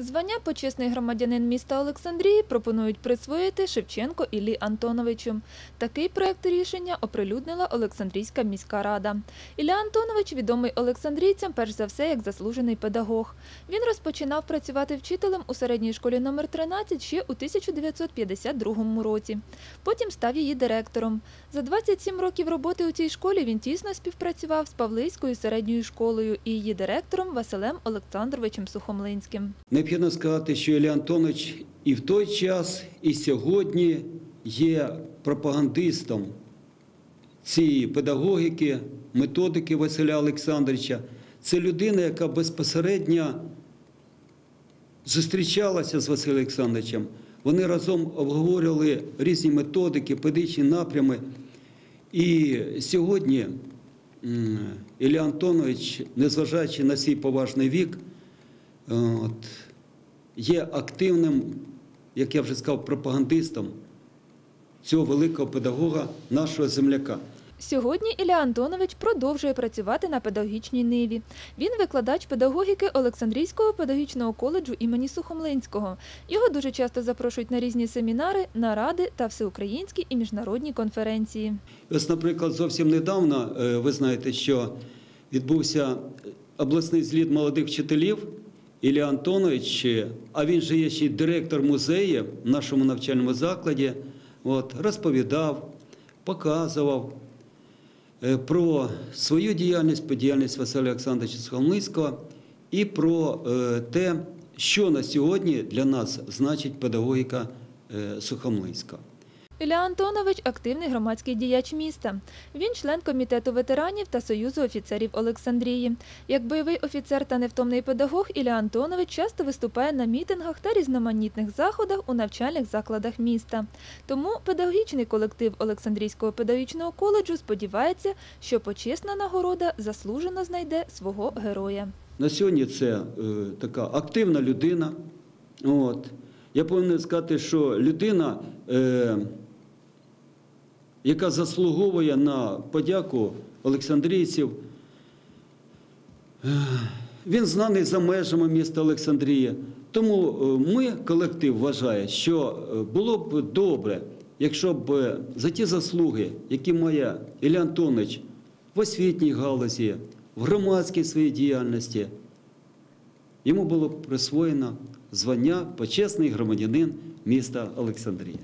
Звання почесний громадянин міста Олександрії пропонують присвоїти Шевченко Іллі Антоновичу. Такий проект рішення оприлюднила Олександрійська міська рада. Ілля Антонович відомий олександрійцям перш за все як заслужений педагог. Він розпочинав працювати вчителем у середній школі номер 13 ще у 1952 році. Потім став її директором. За 27 років роботи у цій школі він тісно співпрацював з Павлийською середньою школою і її директором Василем Олександровичем Сухомлинським. Необхідно сказати, що Ілля Антонович і в той час, і сьогодні є пропагандистом цієї педагогіки, методики Василя Олександровича. Це людина, яка безпосередньо зустрічалася з Василем Олександровичем. Вони разом обговорювали різні методики, педагогічні напрями. І сьогодні Ілля Антонович, незважаючи на свій поважний вік, От. Є активним, як я вже сказав, пропагандистом цього великого педагога, нашого земляка. Сьогодні Ілля Антонович продовжує працювати на педагогічній ниві. Він викладач педагогіки Олександрійського педагогічного коледжу імені Сухомлинського. Його дуже часто запрошують на різні семінари, наради та всеукраїнські і міжнародні конференції. Ось, наприклад, зовсім недавно е, ви знаєте, що відбувся обласний зліт молодих вчителів. Ілля Антонович, е, а він же є ще й директор музею в нашому навчальному закладі, от, розповідав, показував е, про свою діяльність, про діяльність Василя Олександровича Схолмицького і про е, те, що на сьогодні для нас значить педагогіка Сухомлинська. Ілля Антонович активний громадський діяч міста. Він член комітету ветеранів та Союзу офіцерів Олександрії. Як бойовий офіцер та невтомний педагог, Ілля Антонович часто виступає на мітингах та різноманітних заходах у навчальних закладах міста. Тому педагогічний колектив Олександрійського педагогічного коледжу сподівається, що почесна нагорода заслужено знайде свого героя. На сьогодні це е, така активна людина. От. Я повинен сказати, що людина, е, яка заслуговує на подяку Олександрійців, він знаний за межами міста Олександрія. Тому е, ми, колектив, вважає, що е, було б добре, якщо б е, за ті заслуги, які має Ілля Антонович в освітній галузі, в громадській своїй діяльності, йому було б присвоєно звання почесний громадянин міста Олександрія.